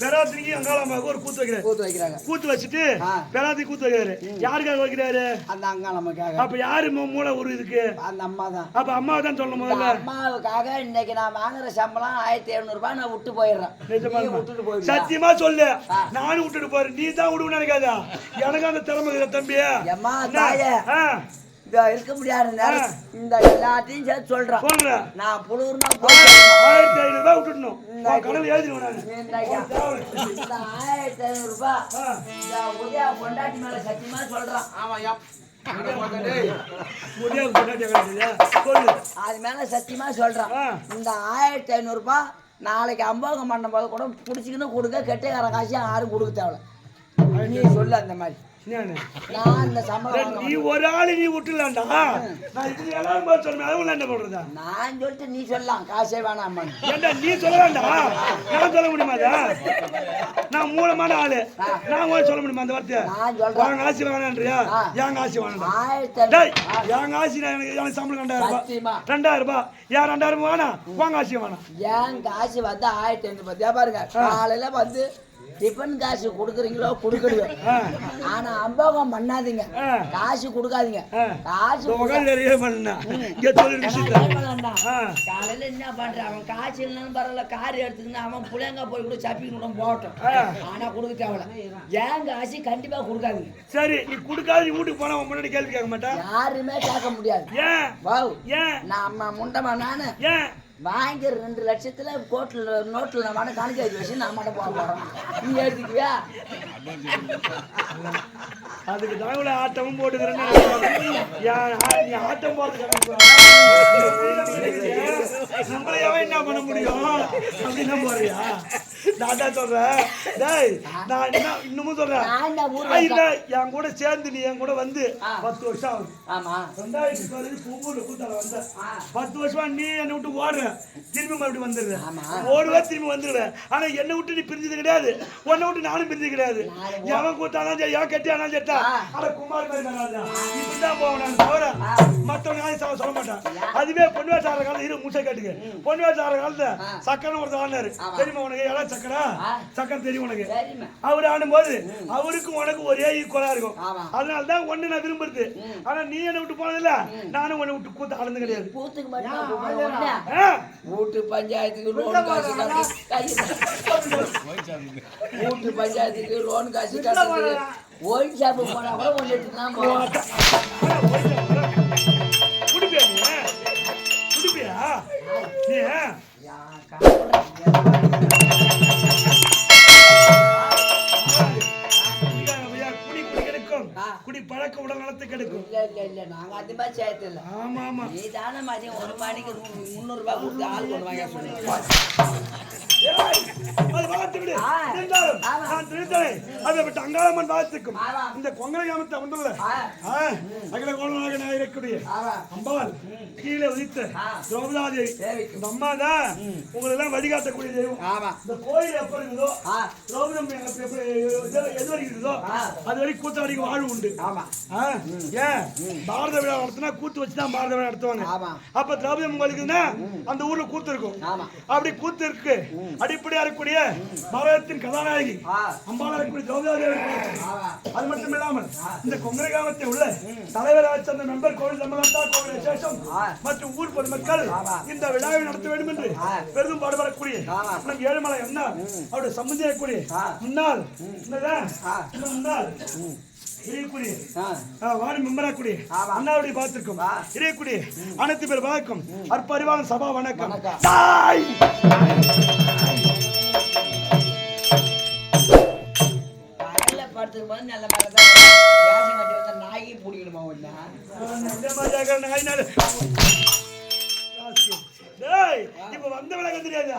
பெராத்திரிக்கு அங்காளம்மாவுக்கு ஒரு கூத்து வைக்கிறாரு கூத்து வைக்கிறாங்க கூத்து வச்சுட்டு ஆ. பெராத்தி கூத்து வைக்கிறாரு யாருக்காக வைக்கிறாரு அந்த அங்கா நமக்காக அப்ப யாரு மூளை ஒரு இதுக்கு? அந்த அம்மா தான் அப்ப அம்மாவை தான் இந்த முதல்ல அம்மாவுக்காக இன்னைக்கு நான் வாங்குற சம்பளம் ஆயிரத்தி எழுநூறு ரூபாய் நான் விட்டு போயிடுறேன். விட்டுட்டு போயிடுறா சத்தியமா சொல்லு. நானும் விட்டுட்டு போறேன் நீ தான் விடுவேன்னு நினைக்காதா. எனக்கு அந்த திறமை தம்பி? தாயே. ஆ, இந்த இருக்க முடியாத. இந்த எல்லாத்தையும் சேர்த்து சொல்றேன் சொல்றேன் நான் புழுவுனா ஆயிரத்தி ஐநூறு ரூபாய் விட்டுடணும். இந்த எழுதிடுவேன் நானு. ஆயிரத்தி ஐநூறு ரூபாய். இந்த உதயா பொண்டாட்டி மேல சத்தியமா சொல்றான் அது மேல சத்தியமா சொல்றான். இந்த ஆயிரத்தி ஐநூறு ரூபாய் நாளைக்கு அம்போகம் பண்ணும்போது கூட பிடிச்சிக்கின்னு கொடுக்க கெட்டக்கார காசு யாரும் கொடுக்க தேவையில்ல. நீ சொல்லு அந்த மாதிரி. நீ ஒரு ஆளு நீ விட்டுலாம்டா நான் இது எல்லாரும் பார்த்து சொல்றேன் அதுவும் என்ன பண்றதா? நான் சொல்லிட்டு நீ சொல்லலாம் காசே ஏண்டா நீ சொல்லலாம்டா? நான் சொல்ல முடியுமா அதை? நான் மூலமான ஆளு. நான் சொல்ல முடியுமா அந்த வாங்க ஆசி வேணான்றியா. என் ஆசி வேணாண்டா என் ஆசி எனக்கு எனக்கு சம்பளம் ரெண்டாயிரம் ரூபாய். ரெண்டாயிரம் ரூபாய். ஏன் ரெண்டாயிரம் வேணாம்? வாங்க ஆசி வேணாம். ஏன் காசு வந்து ஆயிரத்தி ஐநூறு பாருங்க. காலையில வந்து டிஃபன் காசு கொடுக்குறீங்களோ கொடுக்குறீங்க ஆ. ஆனா அம்போகம் பண்ணாதீங்க. காசு கொடுக்காதீங்க. காசு நிறைய. காலையில என்ன பண்ற? அவன் காசு இல்லைன்னு பரவாயில்ல. கார் எடுத்துக்கின்னு அவன் புள்ளைங்க போய் கூட சப்பிக்கு கூட போகட்டும். ஆனா கொடுக்க தேவையில்ல. ஏன் காசு கண்டிப்பா கொடுக்காதீங்க. சரி நீ கொடுக்காத வீட்டுக்கு போனா உன் முன்னாடி கேள்வி கேட்க மாட்டா? யாருமே கேட்க முடியாது. ஏன்? நம்ம முண்டமா நானு. ஏன்? வாங்கி ரெண்டு லட்சத்துல கோட்டில் நோட்டில் நான் மாட்ட காணிக்க வச்சு வச்சு நான் மாட்ட போக போறேன். நீ எடுத்துக்குவியா அதுக்கு தான் இவ்வளோ ஆட்டமும் போட்டுக்கிறேன் ஆட்டம் போட்டு நம்மளையாவே என்ன பண்ண முடியும்? அப்படின்னா போறியா? நான் தான் சொல்றேன். டேய் நான் என்ன இன்னமும் சொல்றேன். இல்ல என் கூட சேர்ந்து நீ என் கூட வந்து. பத்து வருஷம் ஆகுது. ஆமா. ரெண்டாயிரத்தி பதினஞ்சு பூம்பூர்ல கூத்தால வந்த. பத்து வருஷமா நீ என்னை விட்டு ஓடுற. திரும்பி மறுபடியும் வந்துடுற. ஓடுவே திரும்பி வந்துடுற ஆனா என்னை விட்டு நீ பிரிஞ்சது கிடையாது. உன்னை விட்டு நானும் பிரிஞ்சது கிடையாது. எவன் கூத்தாலும் சரி எவன் கட்டியானாலும் சரிட்டா ஆ. ஆனா குமார் மாதிரி இப்படிதான் போவேன் தவிர ஆ. மத்தவங்க யாரும் சொல்ல- மாட்டான். அதுவே பொண்ணு வேட்டார காலத்துல இரு முசை கேட்டுக்க. பொண்ணு வேட்டார காலத்துல. சக்கரம் ஒருத்தர் ஆனாரு. தெரியுமா உனக்கு? எல்லாம் சக்கரா? ஆ. சக்கரம் தெரியும் உனக்கு. அவர் ஆடும்போது அவருக்கும் உனக்கு ஒரே ஈக்குவலா இருக்கும். அதனால தான் ஒண்ணு நான் விரும்புறது. ஆனா நீ என்ன விட்டு போனதில்ல. நானும் உன்னை விட்டு கூத்து ஆடுனது கிடையாது? வீட்டு பஞ்சாயத்துக்கு லோன் காசு வீட்டு பஞ்சாயத்துக்கு லோன் காசு ஒயின் ஷாப்பு போனா கூட ஒன்று எடுத்துக்கலாம் குடிப்பியா நீ? இல்ல இல்ல இல்ல. நாங்க அந்த மாதிரி சேர்த்து இல்ல ஆமா ஆமா. நீ தானே மதியம் ஒரு மணிக்கு மு- முந்நூறு ரூபாய் கொடுத்து ஆள் கொண்டு வாங்க அது. அதை அங்காளம்மன் வாழ்த்துக்கும். இந்த கிராமத்தை வந்துள்ள அகில கோலமாக ஆமா அம்பாள் கீழே உதித்த. திரௌபதாதேவி. இந்த அம்மா தான் உங்களை எல்லாம் வழிகாட்டக்கூடிய தெய்வம். இந்த கோயில் எப்ப இருக்குதோ திரௌபதம் எது வரைக்கும் இருக்குதோ. அது வரைக்கும் கூத்த வரைக்கும் வாழ்வு உண்டு. ஆமா. ஏன்? பாரத விழா நடத்தினா கூத்து வச்சு தான் பாரத விழா நடத்துவாங்க. அப்ப திரௌபதி உங்களுக்குன்னா அந்த ஊர்ல கூத்து இருக்கும். அப்படி கூத்து இருக்கு. அடிப்படையா இருக்கக்கூடிய பாரதத்தின் கதாநாயகி அம்பாளா இருக்கக்கூடிய திரௌபதி அது மட்டும் இல்லாமல் இந்த கொங்கரை உள்ள தலைவராக சேர்ந்த மெம்பர் கோவில் சம்பளத்தா கோவில் விசேஷம். மற்றும் ஊர் பொதுமக்கள். இந்த விழாவை நடத்த வேண்டும் என்று. பெரிதும் பாடுபடக்கூடிய ஏழுமலை அண்ணா அவருடைய சம்பந்தியக்கூடிய. முன்னாள் முன்னாள்? வார்டு மெம்பராக்கூடிய ஆமா. அண்ணாவுடைய பார்த்திருக்கும் அனைத்து பேர் வணக்கம். அற்பறிவான சபா வணக்கம். தாய்! நாயகி பிடிக்கணுமா இப்ப வந்த விளக்கம் தெரியாது?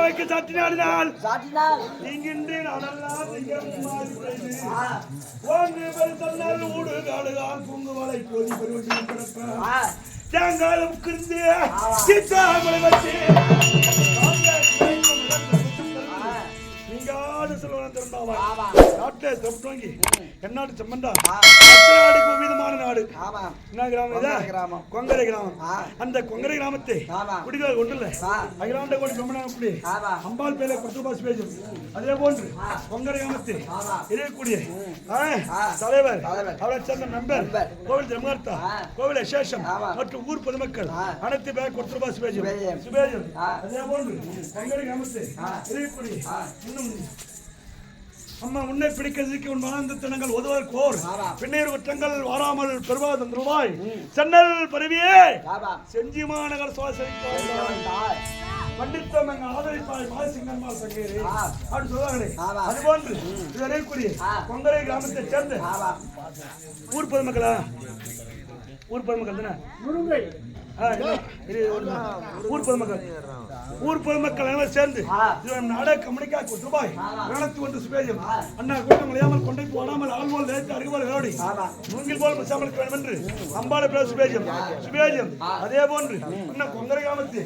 வைக்க சாட்டினாடினால் சாட்டினால் இங்கின்றி நானெல்லாம் திங்கள் மாறி பெய்து. ஒன்று பெருத்தல்லால் ஊடு காடுகால் பூங்கு வலை கோதி பெருவட்டி ஆ, தேங்காலம் கிருந்து சீத்தாமலை வச்சு. செல்வனம் திறந்தாவாய் ஆமா நாட்டிலே தொட்டோங்கி. என்னாடு செம்மண்டா. ஆ. நாடுக்கு விதமான நாடு. ஆமா. என்ன கிராமம் இது? கொங்கரை கிராமம். கொங்கரை கிராமம். ஆ. அந்த கொங்கரை கிராமத்தை. ஆமா. குடிகள் கொண்டுல. அகிலாண்ட கோடி அம்பாள் பேரை அதே போன்று கொங்கரை கிராமத்தை. ஆமா. இருக்கக்கூடிய ஆ, ஆ. தலைவர். தலைவர். அவரை சேர்ந்த மெம்பர் மெம்பர். கோவில் தர்மகர்த்தா. கோவில். மற்றும் ஊர் பொதுமக்கள். அனைத்து பேர் கொடுத்து பாஸ் பேசும் சுபேஜம். அதே போன்று கொங்கரை கிராமத்தை. ஆ. இருக்கக்கூடிய ஆ. இன்னும் அம்மா உன்னை பிடிக்கிறதுக்கு உன் வாழ்ந்த தினங்கள் உதவ கோர். ஆமா. பின்னேறு குற்றங்கள் வாராமல் பெறுவாதன் ரூபாய் சென்னல் பருவியே. செஞ்சி மாநகர் வந்தாய். பண்டித்தம் எங்க ஆதரிப்பாய் மாசிங்கன்மால் சங்கேரி. ஆ. அப்படி சொல்லுவாங்களே. கொங்கரை கிராமத்தை சேர்ந்து ஊர் பொதுமக்களா ஊர் பொதுமக்கள் தானே. ஊர் பொதுமக்கள். ஊர் பொதுமக்கள் அனைவரும் சேர்ந்து நாடக கம்யூனிக்கா ரூபாய். வேணத்து ஒன்று சுபேஜம். அண்ணா கூட்டம் விளையாமல் கொண்டை போடாமல் நேற்று அருகுபோல் வேடி ஆமா மூங்கில் போல் முசாமல் வேண்டும் என்று அம்பாள பேர் சுபேஜம். சுபேஜம். அதே போன்று இன்னும் கொங்கரை கிராமத்து.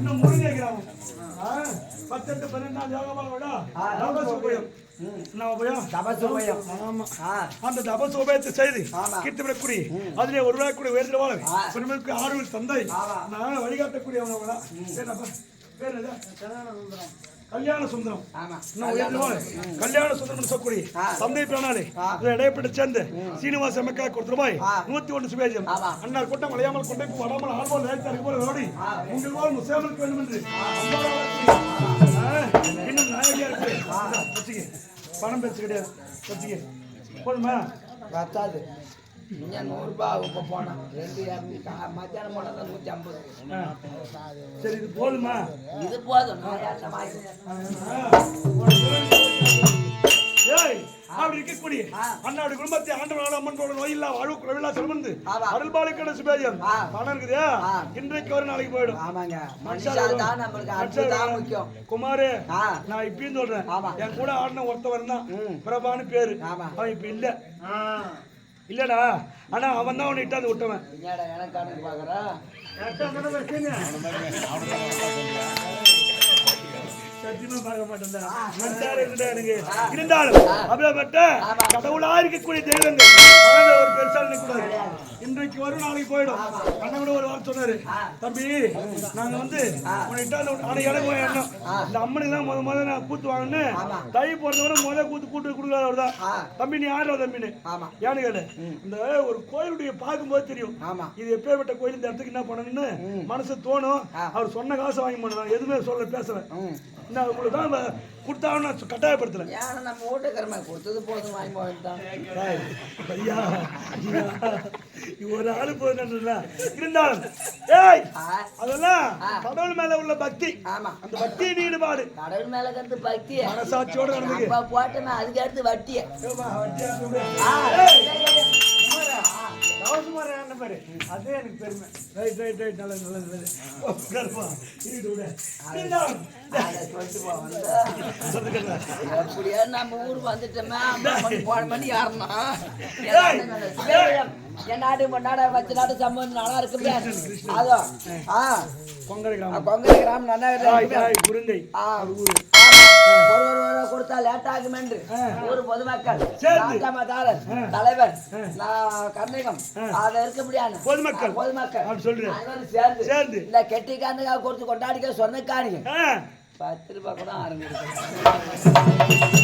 இன்னும் முருங்கை கிராமம். பத்தெட்டு பன்னெண்டாம் யோகமாக விட அந்த தபசு உபயத்தை செய்து. கிட்டவிடக்கூடிய அதிலே ஒரு ரூபாய் கூட உயர்ந்த வாழ். பெருமைக்கு ஆறுதல் தந்தை. நான் என்ன? கல்யாண சுந்தரம். கல்யாண சுந்தரம். சொல்லக்கூடிய. தந்தை பிராணாலே இடைப்பட்டு சேர்ந்து சீனிவாச மக்கா கொடுத்த ரூபாய் ஆ. நூத்தி ஒன்று சுபேஜம். ஆமா. அண்ணா கூட்டம் வளையாமல் கொண்டே வராமல் ஆள்போல் நேரத்தை அறிவோல் ஓடி. உங்கள் போல் முசேமலுக்கு வேண்டும் என்று இன்னும் நாயகியா இருக்கு. பணம் பேச்சு கிடையாது. வச்சுக்க போதுமா? பத்தாது. இங்க நூறு ரூபாய் இப்ப போனா ரெண்டு மத்தியானம் போனா தான் நூத்தி ஐம்பது. சரி இது போதுமா? இது போதும். நான் யார்கிட்ட வாங்கிக்கிறேன். அப்படி இருக்கக்கூடிய. அண்ணாவுடைய குடும்பத்தை ஆண்டவனால அம்மனோட நோயில்லா வாழ்வு குறைவில்லா செல்வந்து ஆமா. அருள்பாலிக்கட சுபேஜம். பணம் இருக்குதா. இன்றைக்கு ஒரு நாளைக்கு போயிடும். ஆமாங்க. மனுஷா மனுஷா தான் நம்மளுக்கு தான் முக்கியம். குமாரு நான் இப்பயும் சொல்றேன். என் கூட ஆடின ஒருத்தவன் தான். பிரபான்னு பேரு. அவன் இப்ப இல்ல. இல்லடா. ஆனா அவன் தான் அவனை இட்டாந்து விட்டவன். எனக்கு பாக்குறா சத்தியமா பார்க்க. இருந்தாலும் அப்படிப்பட்ட. கடவுளா இருக்கக்கூடிய தெய்வங்கள் மனதை ஒரு பெருசா நினைக்கக்கூடாது. இன்றைக்கு வரும் நாளைக்கு போயிடும். அண்ணன் கூட ஒரு வார்த்தை சொன்னாரு. தம்பி நாங்க வந்து உன்கிட்ட ஆனா எனக்கு எண்ணம் இந்த அம்மனுக்கு தான் முத முத நான் கூத்து வாங்கினேன். தை போறது வரை முத கூத்து கூட்டு கொடுக்காதவர் தான் ஆ. தம்பி நீ ஆடுற தம்பின்னு? ஏன்னு கேளு இந்த ஒரு கோயிலுடைய பார்க்கும்போது தெரியும். இது எப்பேற்பட்ட கோயில்? இந்த இடத்துக்கு என்ன பண்ணணும்னு மனசு தோணும். அவர் சொன்ன காசு வாங்கி பண்ணணும் எதுவுமே சொல்ல பேசல. ம். நான் உங்களுக்கு தான் சு- கட்டாயப்படுத்தல. ஏன்னா நம்ம வீட்டுக்கிறமே கொடுத்தது போதும் வாங்கி போயிட்டான் டேய், ஐயா ஒரு ஆளு போதுன்றா இருந்தாலும் ஏய் அதெல்லாம். கடவுள் மேல உள்ள பக்தி. ஆமா. அந்த பக்தியின் ஈடுபாடு. கடவுள் மேல கருந்து பக்திய மனசாட்சியோட நடந்துக்கு. போட்டமே அதுக்கு அடுத்து வட்டிய. அதே எனக்கு பெருமை. Right right right. நல்லது நல்லது நல்லது உட்காருப்பா. இங்கிட்டு விடு. எப்படியோ நம்ம ஊர் வந்துட்டோமே போன மணி யாருன்னா என் நாடு நாட வச்ச நாடு சம்பந்தம் நல்லா இருக்குமே. அதோ ஆ. கொங்கரை கிராமம். கொங்கரை கிராமம் நல்லா தாய், குருந்தை ஆ, ஊரு. ஒரு ஒரு ஒரு கொடுத்தா லேட் ஆகும் என்று. ஊர் பொதுமக்கள் சேர்ந்து. ராஜாமதாரர் தலைவர் நான் கர்ணிகம் அதை இருக்க முடியாது. பொதுமக்கள். பொதுமக்கள். சேர்ந்து சேர்ந்து. இந்த கெட்டிக்காரனுக்காக கொடுத்து கொண்டாடிக்க சொன்னக்கானிங்க ஆ. பத்து ரூபாய் கூட ஆரம்பிச்சு